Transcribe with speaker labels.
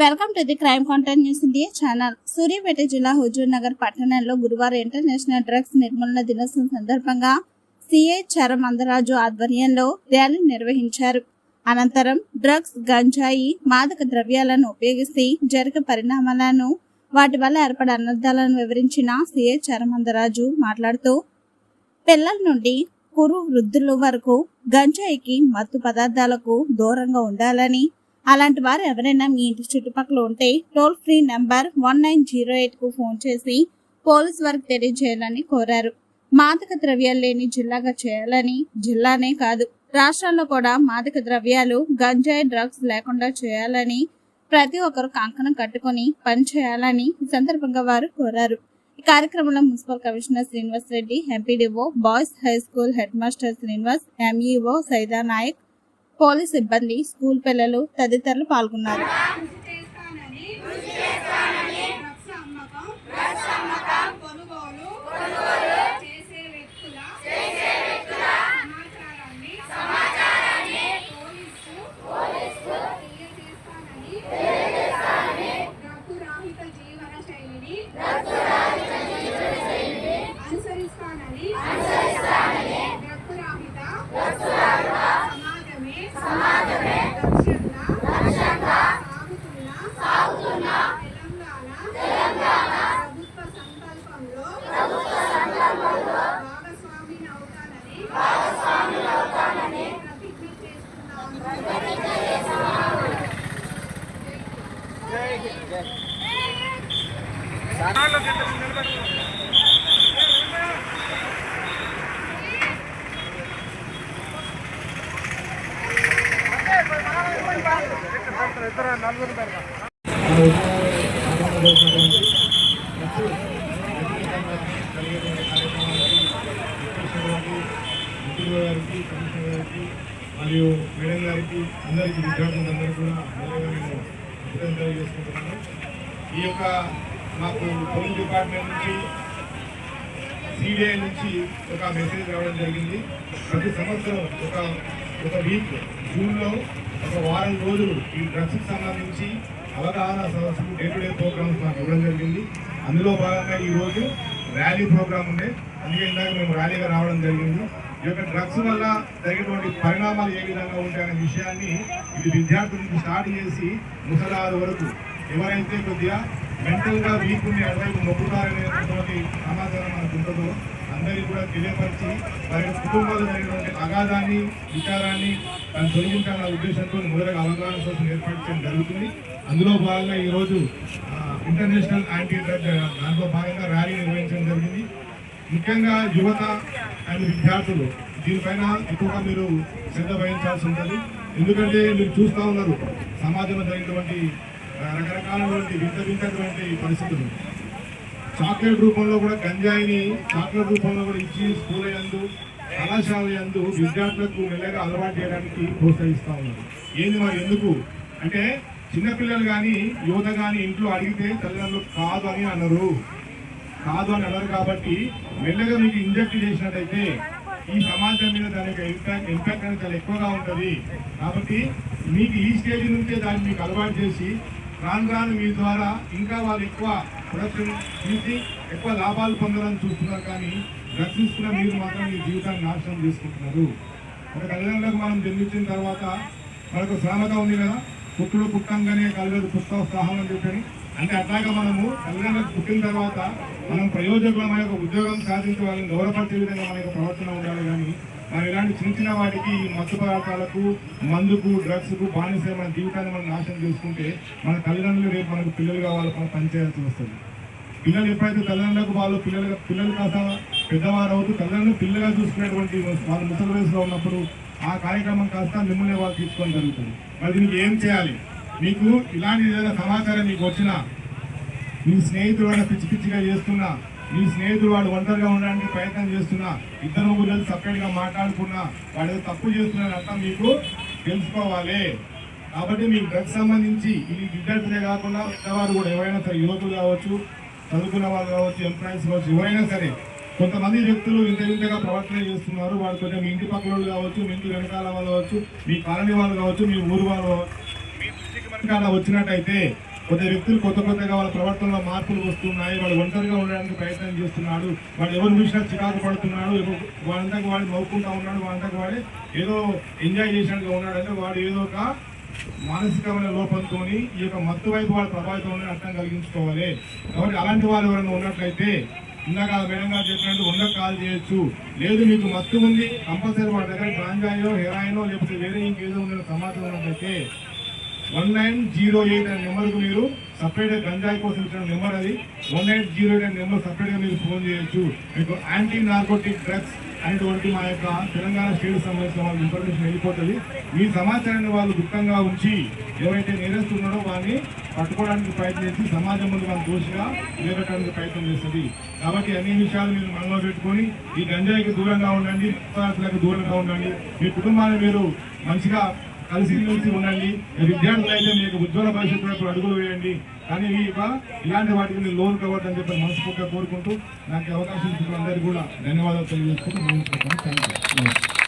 Speaker 1: Welcome to the crime content news India channel. Suryapet జిల్లా హుజూర్ నగర్ పట్టణంలో గురువారం ఇంటర్నేషనల్ డ్రగ్స్ నిర్మూలన దినోత్సవం సందర్భంగా సిఐ చరం అందరాజు ఆధ్వర్యంలో ర్యాలీ నిర్వహించారు. అనంతరం డ్రగ్స్ గంజాయి మాదక ద్రవ్యాలను ఉపయోగిస్తే జరిగే పరిణామాలను వాటి వల్ల ఏర్పడే అనర్థాలను వివరించిన సిఐ చరమందరాజు మాట్లాడుతూ పిల్లల నుండి కురు వృద్ధుల వరకు గంజాయికి మత్తు పదార్థాలకు దూరంగా ఉండాలని అలాంటి వారు ఎవరైనా మీ ఇంటి చుట్టుపక్కల ఉంటే toll free number one nine zero ఎయిట్కు phone చేసి పోలీస్ వారికి తెలియజేయాలని కోరారు. మాదక ద్రవ్యాలు లేని జిల్లాగా చేయాలని జిల్లానే కాదు రాష్ట్రాల్లో కూడా మాదక ద్రవ్యాలు గంజాయి డ్రగ్స్ లేకుండా చేయాలని ప్రతి ఒక్కరు కంకణం కట్టుకొని పని చేయాలని ఈ సందర్భంగా వారు కోరారు. ఈ కార్యక్రమంలో municipal commissioner Srinivas Reddy MPDO boys high school head master Srinivas MEO Saida Nayak police సిబ్బంది స్కూల్ పిల్లలు తదితరులు పాల్గొన్నారు.
Speaker 2: మరియు మేడం గారికి అందరికీ విద్యార్థులందరూ కూడా తెలియజేసుకుంటున్నాను ఈ యొక్క మాకు పోలీస్ డిపార్ట్మెంట్ నుంచి సిబిఐ నుంచి ఒక మెసేజ్ రావడం జరిగింది. ప్రతి సంవత్సరం ఒక ఒక వీక్ జూన్లో ఒక వారం రోజులు ఈ డ్రగ్స్కి సంబంధించి అవగాహన సదస్సులు డే టు డే ప్రోగ్రామ్స్ మాకు ఇవ్వడం జరిగింది. అందులో భాగంగా ఈరోజు ర్యాలీ ప్రోగ్రామ్ ఉండే అందుకే ఇందాక మేము ర్యాలీగా రావడం జరిగింది. ఈ యొక్క డ్రగ్స్ వల్ల జరిగినటువంటి పరిణామాలు ఏ విధంగా ఉంటాయనే విషయాన్ని ఇది విద్యార్థుల నుంచి స్టార్ట్ చేసి ముసలారు వరకు ఎవరైతే కొద్దిగా మెంటల్గా వీక్ ఉండి అటువైపు మొక్కుతారనేటువంటి సమాచారం మనకు ఉంటుందో అందరికీ కూడా తెలియపరిచి వారి కుటుంబాలు జరిగినటువంటి అగాధాన్ని విచారాన్ని దాన్ని తొలగించాలన్న ఉద్దేశంతో మొదలగా అవగాహన కోసం ఏర్పాటు చేయడం జరుగుతుంది. అందులో భాగంగా ఈరోజు ఇంటర్నేషనల్ యాంటీ డ్రగ్ దాంట్లో భాగంగా ర్యాలీ నిర్వహించడం జరిగింది. ముఖ్యంగా యువత అండ్ విద్యార్థులు దీనిపైన ఎక్కువగా మీరు శ్రద్ధ వహించాల్సి ఉంటుంది. ఎందుకంటే మీరు చూస్తూ ఉన్నారు సమాజంలో జరిగినటువంటి రకరకాలైనటువంటి వింత వింతటువంటి పరిస్థితులు. చాక్లెట్ రూపంలో కూడా గంజాయిని చాక్లెట్ రూపంలో కూడా ఇచ్చి స్కూల్ యందు కళాశాల యందు విద్యార్థులకు వెళ్ళగా అలవాటు చేయడానికి ప్రోత్సహిస్తూ ఉన్నారు. ఏంది మరి ఎందుకు? అంటే చిన్నపిల్లలు కానీ యువత కానీ ఇంట్లో అడిగితే తల్లిదండ్రులు కాదు అని అన్నారు కాదు అని అన్నారు కాబట్టి మెల్లగా మీకు ఇంజెక్ట్ చేసినట్టయితే ఈ సమాజం మీద దాని యొక్క ఇంపాక్ట్ ఇంపాక్ట్ అనేది చాలా ఎక్కువగా ఉంటుంది. కాబట్టి మీకు ఈ స్టేజ్ నుంచే దాన్ని మీకు అలవాటు చేసి రాను రాను మీ ద్వారా ఇంకా వాళ్ళు ఎక్కువ ప్రొడక్షన్ తీసి ఎక్కువ లాభాలు పొందాలని చూస్తున్నారు కానీ రక్షిస్తున్న మీరు మాత్రం మీ జీవితాన్ని నాశనం చేసుకుంటున్నారు. ఒక తల్లిదండ్రులకు మనం జన్మించిన తర్వాత మనకు శ్రమగా ఉంది కదా పుట్టుడు పుట్టంగానే కలగదు పుస్తక ఉత్సాహం అని చెప్పని అంటే అట్లాగా మనము తల్లిదండ్రులకు పుట్టిన తర్వాత మనం ప్రయోజకమైన యొక్క ఉద్యోగం సాధించే వాళ్ళని గౌరవపరిచే విధంగా మన యొక్క ప్రవర్తన ఉండాలి కానీ మనం ఇలాంటి చిన్న చిన్న వాటికి ఈ మత్తు పదార్థాలకు మందుకు డ్రగ్స్కు బానిసే మన జీవితాన్ని మనం నాశనం చేసుకుంటే మన తల్లిదండ్రులు రేపు మనకు పిల్లలు కావాలి మనం పనిచేయాల్సి వస్తుంది. పిల్లలు ఎప్పుడైతే తల్లిదండ్రులకు వాళ్ళు పిల్లలు పిల్లలు కాస్త పెద్దవారు అవుతూ తల్లిదండ్రులు పిల్లలుగా చూసుకునేటువంటి వాళ్ళు ముసలి వయసులో ఉన్నప్పుడు ఆ కార్యక్రమం కాస్త మిమ్మల్ని వాళ్ళు తీసుకోవడం జరుగుతుంది. మరి దీనికి ఏం చేయాలి? మీకు ఇలాంటి ఏదైనా సమాచారం మీకు వచ్చినా మీ స్నేహితుడు వాళ్ళ పిచ్చి పిచ్చిగా చేస్తున్నా మీ స్నేహితుడు వాడు ఒంటరిగా ఉండడానికి ప్రయత్నం చేస్తున్నా ఇద్దరు ముగ్గురు సపరేట్గా మాట్లాడుకున్నా వాడు ఏదో తప్పు చేస్తున్నాడు అంతా మీకు తెలుసుకోవాలి. కాబట్టి మీకు డ్రగ్స్ సంబంధించి ఇది విద్యార్థులే కాకుండా పెద్దవారు కూడా ఎవరైనా సరే యువకులు కావచ్చు చదువుకున్న వాళ్ళు కావచ్చు ఎంప్లాయీస్ కావచ్చు ఎవరైనా సరే కొంతమంది వ్యక్తులు ఇంత వింతగా ప్రవర్తన చేస్తున్నారు. వాళ్ళు కొంచెం మీ ఇంటి పక్కల వాళ్ళు కావచ్చు మీ ఇంటి వెనకాల వాళ్ళు కావచ్చు మీ కాలనీ వాళ్ళు కావచ్చు మీ ఊరు వాళ్ళు కావచ్చు కనుక అలా వచ్చినట్టయితే కొంత వ్యక్తులు కొత్త కొత్తగా వాళ్ళ ప్రవర్తనలో మార్పులు వస్తున్నాయి. వాడు ఒంటరిగా ఉండడానికి ప్రయత్నం చేస్తున్నాడు. వాడు ఎవరు చూసినా చికాకు పడుతున్నాడు వాళ్ళంతా వాడు నవ్వుకుంటా ఉన్నాడు వాళ్ళంతా వాడు ఏదో ఎంజాయ్ చేసినట్టుగా ఉన్నాడంటే వాడు ఏదో ఒక మానసికమైన లోపంతో ఈ యొక్క మత్తు వైపు వాడు ప్రభావితం అర్థం కలిగించుకోవాలి. కాబట్టి అలాంటి వాళ్ళు ఎవరైనా ఉన్నట్లయితే ఇందాక మేడం గారు చెప్పినట్టు వంద కాల్ చేయొచ్చు. లేదు మీకు మత్తు ఉంది కంపల్సరీ వాడి దగ్గర గాంజాయో హెరాయినో లేకపోతే వేరే ఇంకేదో ఉండే సమాచారం ఉన్నట్లయితే వన్ నైన్ జీరో ఎయిట్ అనే నెంబర్కు మీరు సపరేట్ గంజాయి కోసం ఇచ్చిన నెంబర్ అది. వన్ ఎయిట్ జీరో ఎయిట్ అనే నెంబర్ సపరేట్గా మీరు ఫోన్ చేయొచ్చు. మీకు యాంటీ నార్కోటిక్ డ్రగ్స్ అనేటువంటి మా యొక్క తెలంగాణ స్టేట్ సంబంధించిన వాళ్ళ ఇన్ఫర్మేషన్ వెళ్ళిపోతుంది. మీ సమాచారాన్ని వాళ్ళు గుప్తంగా ఉంచి ఎవరైతే నేరేస్తున్నాడో వారిని పట్టుకోవడానికి ప్రయత్నించి సమాజం ముందు వాళ్ళని దోషిగా నిలబెట్టడానికి ప్రయత్నం చేస్తుంది. కాబట్టి అన్ని విషయాలు మీరు మనలో పెట్టుకొని ఈ గంజాయికి దూరంగా ఉండండి దూరంగా ఉండండి. మీ కుటుంబాన్ని మీరు మంచిగా కలిసి ఉండండి. విద్యార్థులు అయితే మీకు ఉజ్వల భవిష్యత్తు వైపు అడుగులు వేయండి. కానీ ఇలాంటి వాటికి లోన్ కావద్దని చెప్పి మనస్ఫూర్తిగా కోరుకుంటూ నాకు అవకాశం ఇచ్చిన అందరికీ కూడా ధన్యవాదాలు తెలియజేసుకుంటూ థ్యాంక్ యూ